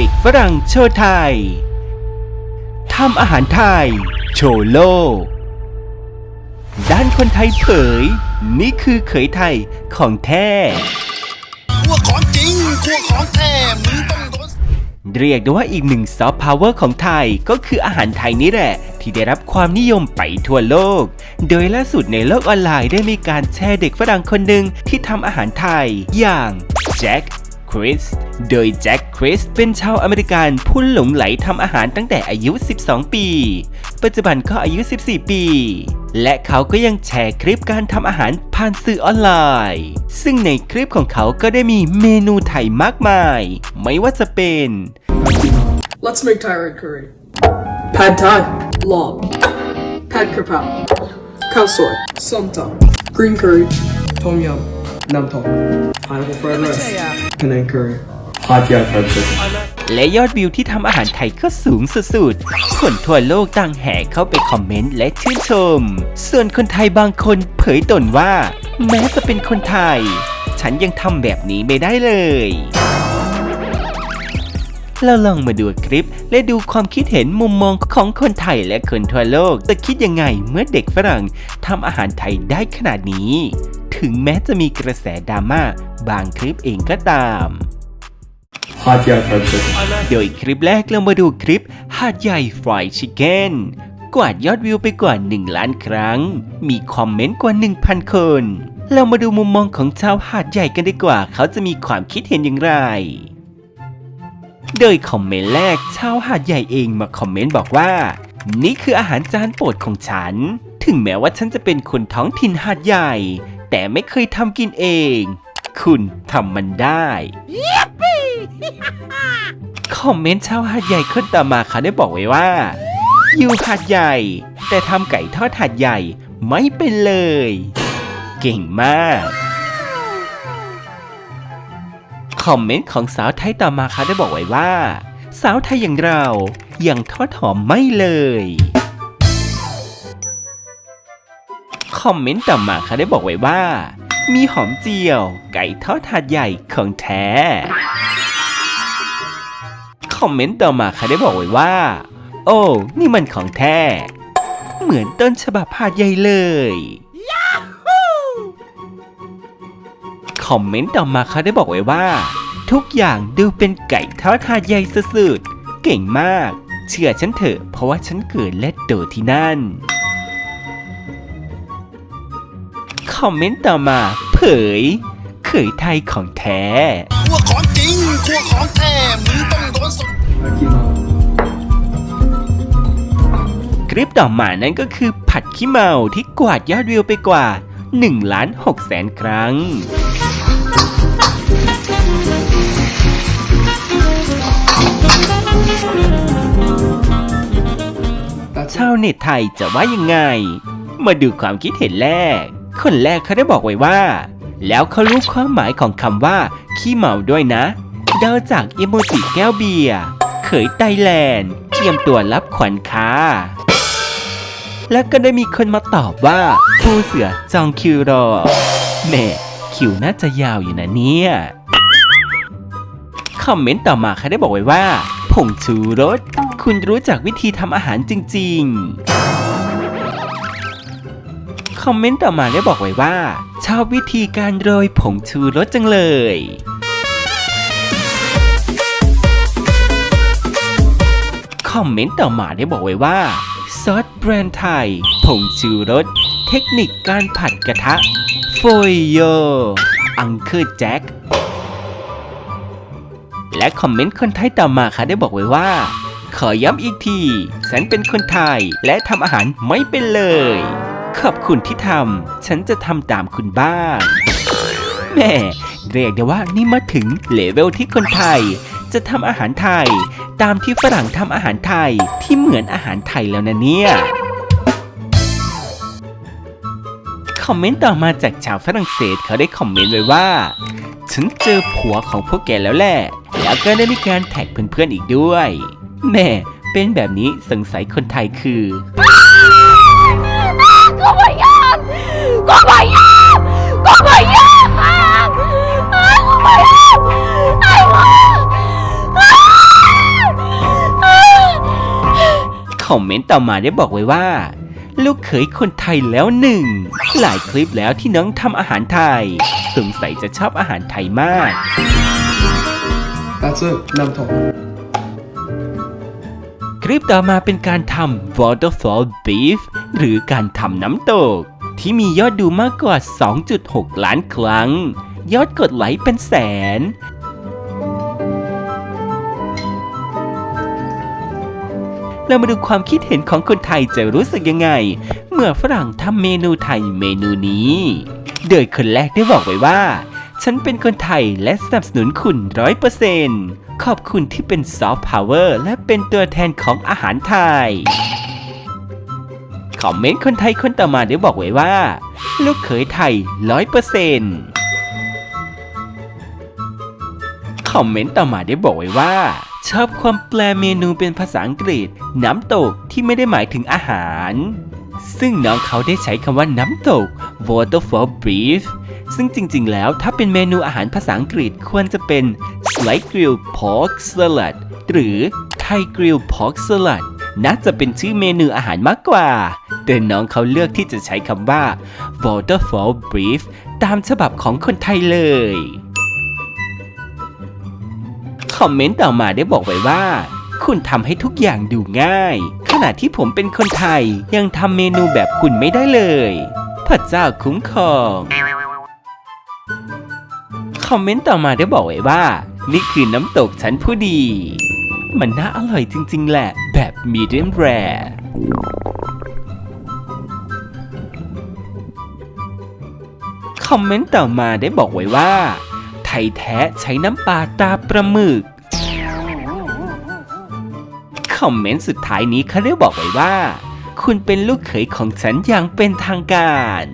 เด็กฝรั่งโชว์ไทยทำอาหารไทย โชว์โลก ด้านคนไทยเผย นี่คือเขยไทยของแท้ขั้วของจริงขั้วของแท้มึงต้องโดนเรียกได้ว่าอีกหนึ่งซอฟต์พาวเวอร์ของไทยก็คืออาหารไทยนี่แหละ ที่ได้รับความนิยมไปทั่วโลก โดยล่าสุดในโลกออนไลน์ได้มีการแชร์เด็กฝรั่งคนหนึ่งที่ทำอาหารไทย อย่างแจ็ค คริส โดยแจ็คคริสเป็นชาวอเมริกันผู้หลงไหลทำอาหารตั้งแต่อายุ 12 ปี ปัจจุบันก็อายุ 14 ปี และเขาก็ยังแชร์คลิปการทำอาหารผ่านสื่อออนไลน์ ซึ่งในคลิปของเขาก็ได้มีเมนูไทยมากมาย ไม่ว่าจะเป็น Let's make Thai red curry. Pad Thai. Lob. Pad Kapow. Khao soy. Som tam. Green curry. Tom yum, nam tom, pineapple fried rice, Penang curry, hot yai fried chicken. และยอดวิวที่ทำอาหารไทยก็สูงสุดๆ คนทั่วโลกต่างแห่เข้าไปคอมเมนต์และชื่นชม ส่วนคนไทยบางคนเผยตนว่า แม้จะเป็นคนไทย ฉันยังทำแบบนี้ไม่ได้เลย เราลองมาดูคลิปและดูความคิดเห็นมุมมองของคนไทยและคนทั่วโลก จะคิดยังไงเมื่อเด็กฝรั่งทำอาหารไทยได้ขนาดนี้ ถึงแม้จะมีกระแสดราม่าบางคลิปเองก็ตาม Hot yai fried chicken. โดยคลิปแรกเรามาดูคลิปหาดใหญ่ฟรายชิคเก้นกวาดยอดวิวไปกว่า 1 ล้านครั้ง มีคอมเมนต์กว่า 1,000 คน เรามาดูมุมมองของชาวหาดใหญ่กันดีกว่า เขาจะมีความคิดเห็นอย่างไร โดยคอมเมนต์แรกชาวหาดใหญ่เองมาคอมเมนต์บอกว่า นี่คืออาหารจานโปรดของฉัน ถึงแม้ว่าฉันจะเป็นคนท้องถิ่นหาดใหญ่ แต่ไม่เคยทำกินเอง คุณทำมันได้คอมเมนต์ชาวหาดใหญ่คนต่อมาเขาได้บอกไว้ว่า อยู่หาดใหญ่ แต่ทำไก่ทอดหาดใหญ่ไม่เป็นเลย เก่งมากคอมเมนต์ของสาวไทยต่อมาเขาได้บอกไว้ว่า สาวไทยอย่างเรายังทอดหอมไม่เลย คอมเมนต์ต่อมาเขาได้บอกไว้ว่า มีหอมเจียว ไก่ทอดหาดใหญ่ของแท้ คอมเมนต์ต่อมาเขาได้บอกไว้ว่า โอ้ นี่มันของแท้ เหมือนต้นฉบับหาดใหญ่เลยคอมเมนต์ต่อมาเขาได้บอกไว้ว่า ทุกอย่างดูเป็นไก่ทอดหาดใหญ่สุดๆเก่งมาก เชื่อฉันเถอะเพราะว่าฉันเกิดและโตที่นั่น คอมเมนต์ต่อมา เผย เขยไทยของแท้ขั้วของจริงขั้วของแท้มึงต้องโดนส Akima. คลิปต่อมานั้นก็คือผัดขี้เมาที่กวาดยอดวิวไปกว่า1ล้าน6แสนครั้ง ชาวเน็ตไทยจะว่ายังไง มาดูความคิดเห็นแรก คนแรกเขาได้บอกไว้ว่า แล้วเขารู้ความหมายของคำว่า ขี้เมาด้วยนะเดาจากอิโมจิแก้วเบียร์เขยไตแลนด์เตรียมตัวรับขวัญค้า แล้วก็ได้มีคนมาตอบว่าผู้เสือจองคิวรอแม่คิวน่าจะยาวอยู่นะเนี่ยคอมเมนต์ต่อมาเขาได้บอกไว้ว่าผงชูรส คุณรู้จักวิธีทำอาหารจริง ๆ อมเมนต์ต่อมาได้บอกไว้ว่า ชอบวิธีการโรยผงชูรสจังเลยคอมเมนต์ต่อมาได้บอกไว้ว่า ซอสแบรนด์ไทย ผงชูรส เทคนิคการผัดกระทะโฟยโย อังเคิลแจ็คและคอมเมนต์คนไทยต่อมาค่ะได้บอกไว้ว่า ขอย้ำอีกที ฉันเป็นคนไทยและทำอาหารไม่เป็นเลย ขอบคุณที่ทำ ฉันจะทำตามคุณบ้างแม่เรียกได้ว่านี่มาถึงเลเวลที่คนไทย จะทำอาหารไทย ตามที่ฝรั่งทำอาหารไทยที่เหมือนอาหารไทยแล้วนะเนี่ยคอมเมนต์ต่อมาจากชาวฝรั่งเศสเขาได้คอมเมนต์ไว้ว่า ฉันเจอผัวของพวกแกแล้วแหละแล้วก็ได้มีการแท็กเพื่อนๆอีกด้วยแม่เป็นแบบนี้สงสัยคนไทยคือ ก็ไม่ยอมก็ไม่ยอมก็ไม่ยอมไอ้วะคอมเมนต์ต่อมาได้บอกไว้ว่า ลูกเขยคนไทยแล้วหนึ่ง หลายคลิปแล้วที่น้องทำอาหารไทย สงสัยจะชอบอาหารไทยมาก That's it. Nam Tong. คลิปต่อมาเป็นการทำ waterfall beef หรือการทำน้ำตก ที่มียอดดูมากกว่า 2.6 ล้านครั้ง ยอดกดไลค์เป็นแสน เรามาดูความคิดเห็นของคนไทยจะรู้สึกยังไง เมื่อฝรั่งทำเมนูไทยเมนูนี้ โดยคนแรกได้บอกไว้ว่า ฉันเป็นคนไทยและสนับสนุนคุณร้อยเปอร์เซ็นต์ขอบคุณที่เป็นซอฟต์พาวเวอร์และเป็นตัวแทนของอาหารไทย คอมเมนต์คนไทยคนต่อมาได้บอกไว้ว่า ลูกเขยไทยร้อยเปอร์เซนต์คอมเมนต์ต่อมาได้บอกไว้ว่า ชอบความแปลเมนูเป็นภาษาอังกฤษ น้ำตกที่ไม่ได้หมายถึงอาหาร ซึ่งน้องเขาได้ใช้คำว่าน้ำตก waterfall beef ซึ่งจริงๆ แล้วถ้าเป็นเมนูอาหารภาษาอังกฤษควรจะเป็น slice grilled pork salad หรือ Thai grilled pork salad น่าจะเป็นชื่อเมนูอาหารมากกว่า แต่น้องเขาเลือกที่จะใช้คำว่า waterfall beef ตามฉบับของคนไทยเลย คอมเมนต์ต่อมาได้บอกไว้ว่า คุณทำให้ทุกอย่างดูง่าย ขณะที่ผมเป็นคนไทยยังทำเมนูแบบคุณไม่ได้เลยพระเจ้าคุ้มครองคอมเมนต์ต่อมาได้บอกไว้ว่า นี่คือน้ำตกชั้นผู้ดี มันน่าอร่อยจริง ๆ แหละ แบบมีเดียมแรคอมเมนต์ต่อมาได้บอกไว้ว่า ไทยแท้ใช้น้ำปลาตาปลาหมึก คอมเมนต์สุดท้ายนี้เขาได้บอกไว้ว่า คุณเป็นลูกเขยของฉันอย่างเป็นทางการ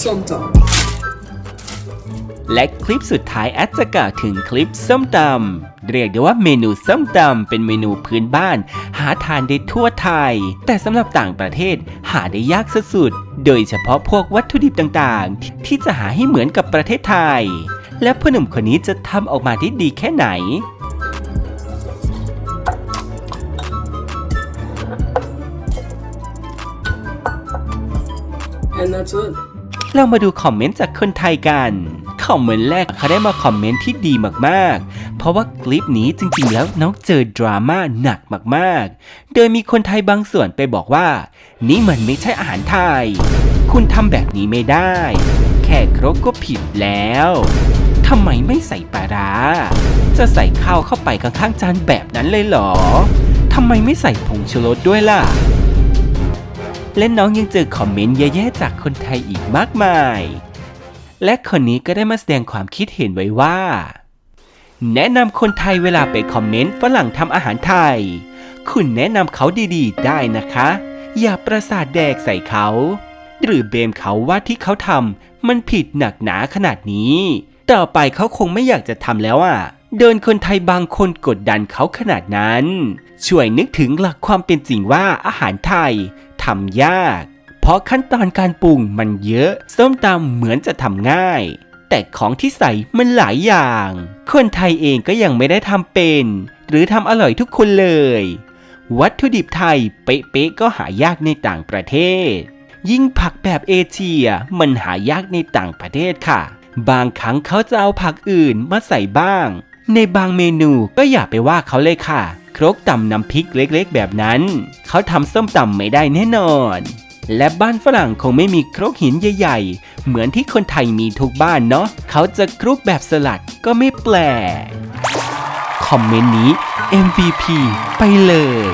Les และคลิปสุดท้ายแอดจะกล่าวถึงคลิปส้มตำเรียกได้ว่าเมนูส้มตำเป็นเมนูพื้นบ้าน หาทานได้ทั่วไทย แต่สำหรับต่างประเทศหาได้ยากสุดๆโดยเฉพาะพวกวัตถุดิบต่างๆ ที่จะหาให้เหมือนกับประเทศไทย และพ่อหนุ่มคนนี้จะทำออกมาได้ดีแค่ไหน And that's it. เรามาดูคอมเมนต์จากคนไทยกันคอมเมนต์แรกเขาได้มาคอมเมนต์ที่ดีมากๆ เพราะว่าคลิปนี้จริงๆ แล้วน้องเจอดราม่าหนักมากๆ โดยมีคนไทยบางส่วนไปบอกว่า นี่มันไม่ใช่อาหารไทย คุณทำแบบนี้ไม่ได้ แค่ครกก็ผิดแล้วทำไมไม่ใส่ปลาร้า จะใส่ข้าวเข้าไปข้างๆจานแบบนั้นเลยเหรอทำไมไม่ใส่ผงชูรสด้วยล่ะ และน้องยังเจอคอมเมนต์แย่ๆจากคนไทยอีกมากมาย และคนนี้ก็ได้มาแสดงความคิดเห็นไว้ว่า แนะนำคนไทยเวลาไปคอมเมนต์ฝรั่งทำอาหารไทย คุณแนะนำเขาดีๆ ได้นะคะ อย่าประสาทแดกใส่เขา หรือเบมเขาว่าที่เขาทำมันผิดหนักหนาขนาดนี้ ต่อไปเขาคงไม่อยากจะทำแล้วอะเดินคนไทยบางคนกดดันเขาขนาดนั้น ช่วยนึกถึงหลักความเป็นจริงว่าอาหารไทย ทำยาก เพราะขั้นตอนการปรุงมันเยอะ ส้มตำเหมือนจะทำง่าย แต่ของที่ใส่มันหลายอย่าง คนไทยเองก็ยังไม่ได้ทำเป็น หรือทำอร่อยทุกคนเลย วัตถุดิบไทยเป๊ะๆก็หายากในต่างประเทศ ยิ่งผักแบบเอเชียมันหายากในต่างประเทศค่ะ บางครั้งเขาจะเอาผักอื่นมาใส่บ้าง ในบางเมนูก็อย่าไปว่าเขาเลยค่ะ ครกตำน้ำพริกเล็กๆ แบบนั้น เขาทำส้มตำไม่ได้แน่นอน และบ้านฝรั่งคงไม่มีครกหินใหญ่ ๆ เหมือนที่คนไทยมีทุกบ้านเนาะเขาจะคลุกแบบสลัดก็ไม่แปลก คอมเมนต์นี้ MVP ไปเลย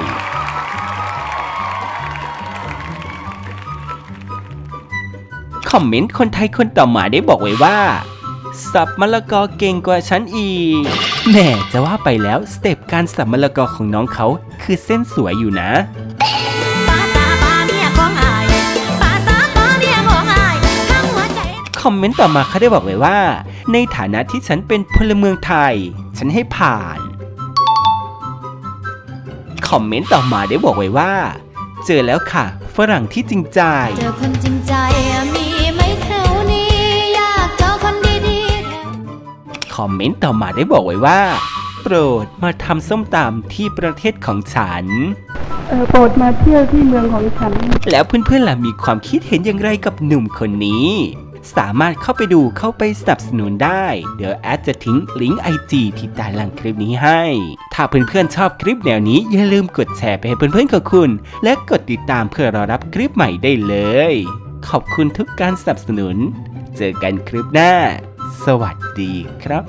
คอมเมนต์คนไทยคนต่อมาได้บอกไว้ว่า สับมะละกอเก่งกว่าฉันอีก แหม่จะว่าไปแล้วสเต็ปการสับมะละกอของน้องเขาคือเส้นสวยอยู่นะคอมเมนต์ต่อมาเขาได้บอกไว้ว่า ในฐานะที่ฉันเป็นพลเมืองไทย ฉันให้ผ่าน คอมเมนต์ต่อมาได้บอกไว้ว่า เจอแล้วค่ะ ฝรั่งที่จริงใจ เจอคนจริง คอมเมนต์ต่อมาได้บอกไว้ว่า โปรดมาทำส้มตำที่ประเทศของฉัน เออโปรดมาเที่ยวที่เมืองของฉัน แล้วเพื่อนๆล่ะมีความคิดเห็นอย่างไรกับหนุ่มคนนี้ สามารถเข้าไปดูเข้าไปสนับสนุนได้ เดี๋ยวแอดจะทิ้งลิงก์ไอจีที่ใต้ล่างคลิปนี้ให้ ถ้าเพื่อนๆชอบคลิปแนวนี้อย่าลืมกดแชร์ไปให้เพื่อนๆของคุณ และกดติดตามเพื่อรอรับคลิปใหม่ได้เลย ขอบคุณทุกการสนับสนุน เจอกันคลิปหน้า สวัสดีครับ